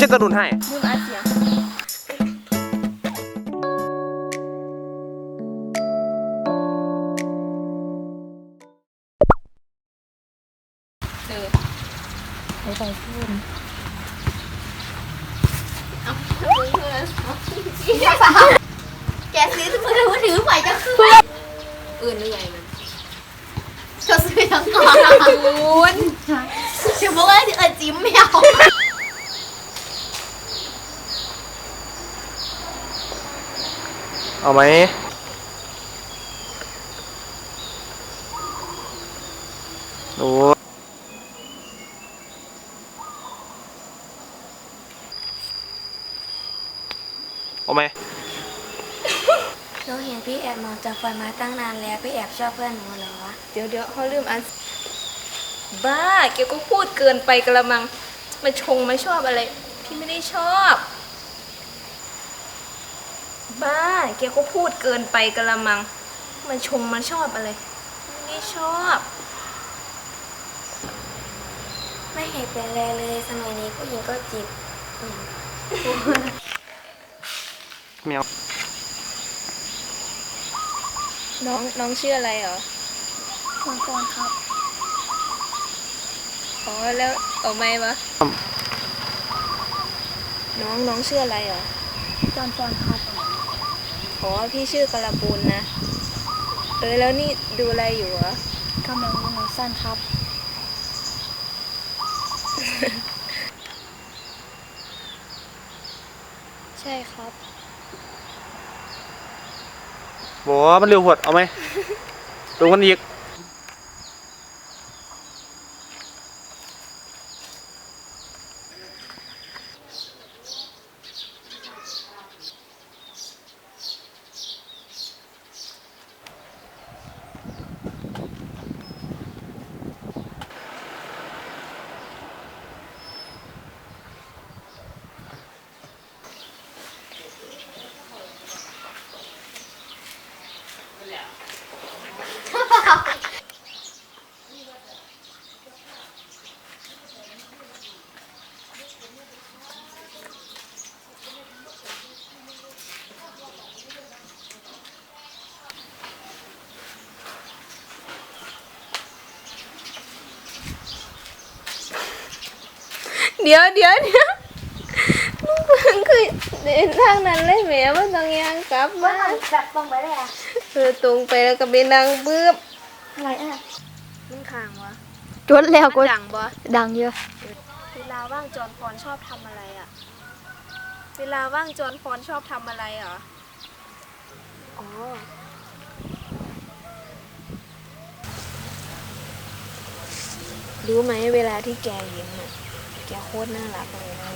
ช่ตะดุนให้ ลืมอัดเสียงเออไปใส่พูนเอาเพื่อนเพื่อนแกซื้อมือถือถือไฟจะขึ้นอื่นหรือไงมันก็ซื้อทั้งก่อนคุณเชื่อบอกว่าเออจิ้มแมว เอาไหมโอ้เอาไหมหนูเห็นพี่แอบมองจากฝันมาตั้งนานแล้ว พี่แอบชอบเพื่อนหนูเหรอ เดี๋ยวเดี๋ยวเขาลืมอัน บ้า เกียวก็พูดเกินไปกระมัง มาชงมาชอบอะไร พี่ไม่ได้ชอบ บ้าเกียวก็พูดเกินไปกระมัง มาชงมาชอบอะไร ไม่ได้ชอบ ไม่เห็นเป็นไรเลยสมัยนี้ผู้หญิงก็จีบอืมแมวน้องน้องชื่ออะไรเหรอมังกรครับ อ๋อแล้วเอาไหมวะน้องน้องชื่ออะไรเหรอจอนจอนครับ อ๋อพี่ชื่อกระปูนนะ เออแล้วนี่ดูอะไรอยู่เหรอกำลังหนูสั้นครับ ใช่ครับ บอกว่ามันเร็วหดเอาไหม ดูกันอีก เดี๋ยวเดี๋ยวเดี๋ยวลูกเพิ่งคือเดินทางนั้นเลยแหมว่าต้องยางกลับบ้านแบบตรงไปเลยอะเออตรงไปแล้วก็ไปนั่งบึ้บอะไรอะมันขางวะจดแล้วมันก็ดังบ่ดังเยอะเวลาว่างจอนพรชอบทำอะไรอะ เวลาว่างจอนพรชอบทำอะไรเหรออ๋อรู้ไหมเวลาที่แกยิ้มอะ แกโคตรน่ารักเลยนะ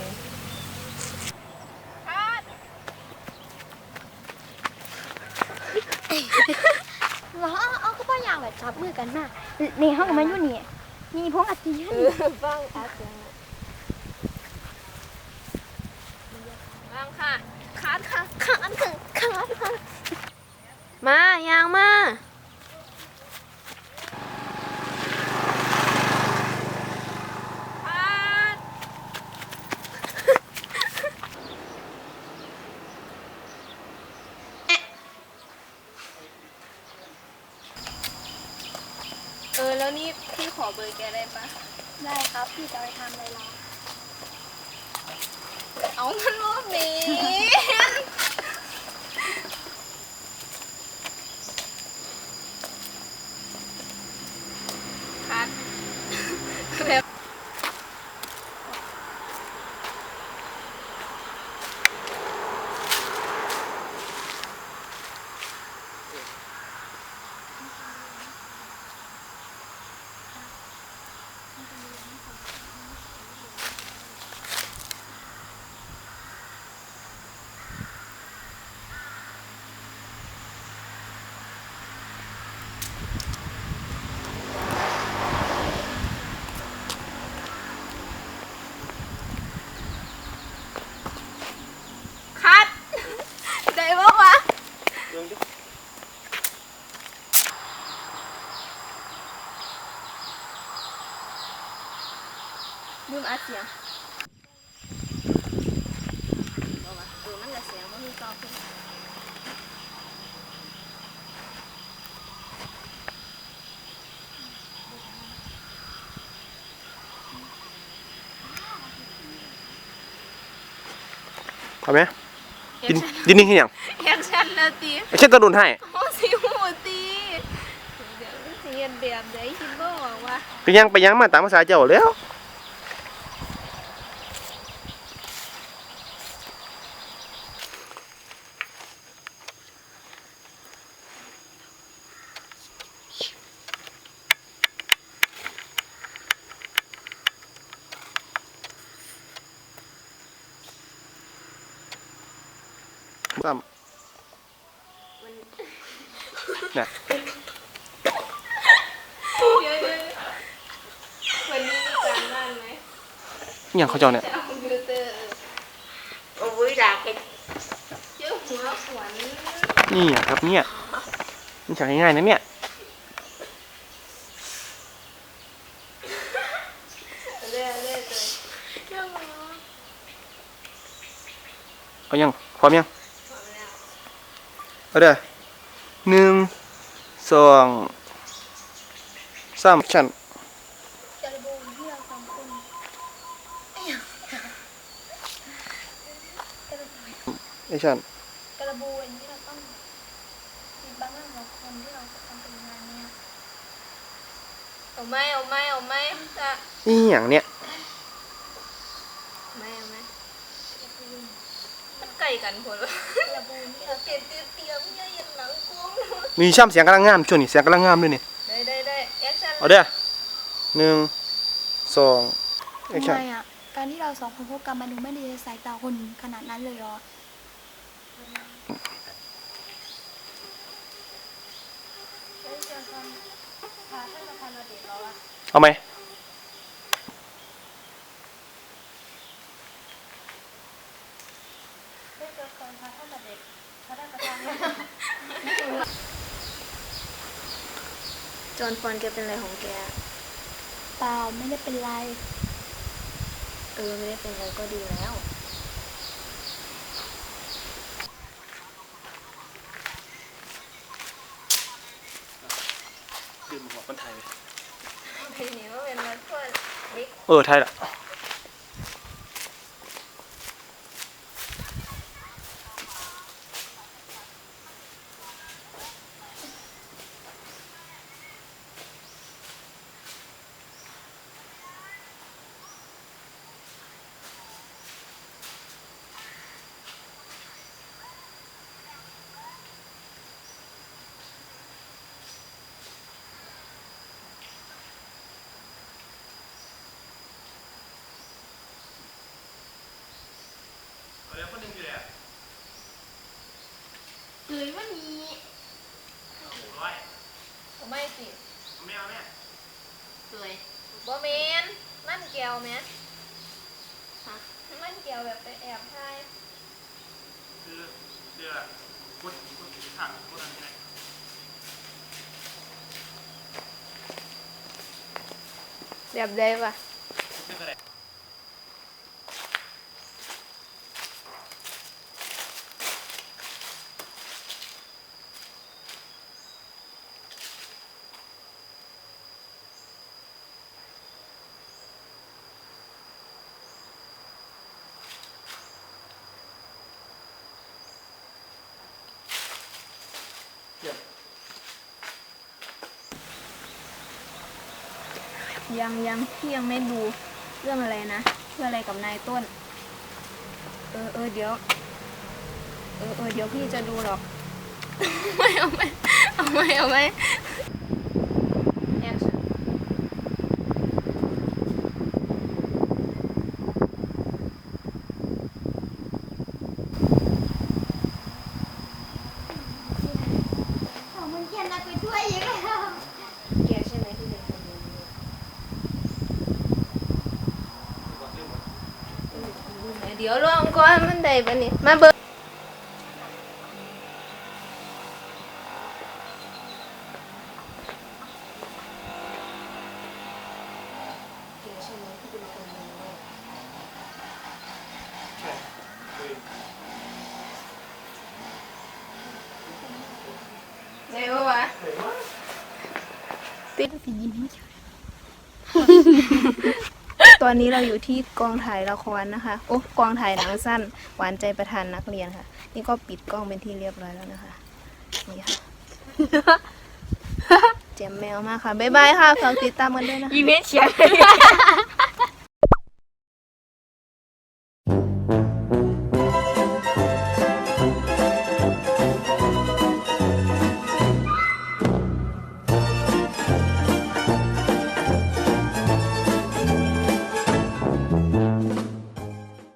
เหรอเอาเอาก็ป้าอย่างแบบจับมือกันมานี่ห้องมันอยู่นี่มีพวกอัดยืนเออว่างอาจารย์ว่างค่ะคัดค่ะคัดค่ะคัดค่ะมา ยางมา คัดเออ แล้วนี่พี่ขอเบอร์แกได้ปะได้ครับ พี่จะไปทำอะไรล่ะเอามันว่าเมนคัดแบบคัด ได้ปะวะ ลืมอัดเสียงเอาไหมดินดินนี่คือหยังอยากชันนะตีไม่ใช่ตะดุนให้โอ้สิหูตีเดี๋ยวมันสิเฮ็ดแบบใดคิดบ่ออกว่าไปยังไปยังมาตามภาษาเจ้าแล้ว ซ้ำเนี่ยเดี๋ยวๆวันนี้มีการบ้านไหมอหย่างเขาเจ้าเนี่ย จะเอาคอมพิวเตอร์โอ้ยด่ากันเจ้าหัวขวัญนี่อะครับเนี่ยมันฉากง่ายๆนะเนี่ย เรื่อยๆเลยเจ้าหัวเอายังพร้อมยัง เอาเด้อหนึ่งสองสามชั้นจะระบุที่เราสองคนไอ้ชั้นกระบูอันที่เราต้องมีบางเรื่องของคนที่เราจะทำเป็นงานเนี่ยเอาไหมเอาไหมเอาไหมจะนี่อย่างเนี่ย ไม่เอาไหม มันไก่กันผลวะกระบูที่เราเก็บเตรียมเตรียมอย่าเห็นหลังกุ้งมีช่ำเสียงกำลังงามช่วงนี้เสียงกำลังงามด้วยนี่ได้ได้ได้แอคชั่นเอาเด้อหนึ่งสองไอ้ทำชั้นไมอะ การที่เราสองคนพบกันมันดูไม่ดีในสายตาคนขนาดนั้นเลยเหรอเฮ้ยเจอกันพาท่านประธานมาเด็กเราอะเอาไหม เฮ้ยเจอกันพาท่านมาเด็กพาท่านประธานมา จอห์นฟอนแกเป็นอะไรของแก เปล่าไม่ได้เป็นไร เออ ไม่ได้เป็นอะไรก็ดีแล้ว ดื่มหัวคนไทยทีนี้ว่าเป็นนักเพื่อนเด็กเออ ไทยละ เอ้ยวันนี้ทำไมสิ เอ้ยบ่เมนมันแก้วแม่ฮะมันแก้วแบบไปแอบถ่ายคือเดือดพุทธพุทธถังพุทธอะไรแบบได้ปะนี่ก็ได้ ยังยังพี่ยังไม่ดูเรื่องอะไรนะเรื่องอะไรกับนายต้น เออเออเดี๋ยว เออเออเดี๋ยวพี่จะดูหรอก ไม่เอาไม่เอาไม่เอาไม่ điếu luôn không có vấn đề vậy nè. Mà bơ Tết gì hết ตอนนี้เราอยู่ที่กองถ่ายละครนะคะ โอ้กองถ่ายหนังสั้น หวานใจประธานนักเรียนค่ะ นี่ก็ปิดกล้องเป็นที่เรียบร้อยแล้วนะคะ นี่ค่ะ เจมแมวมากค่ะ บ๊ายบายค่ะ ฝากติดตามกันด้วยนะคะ อีเวนต์เขียน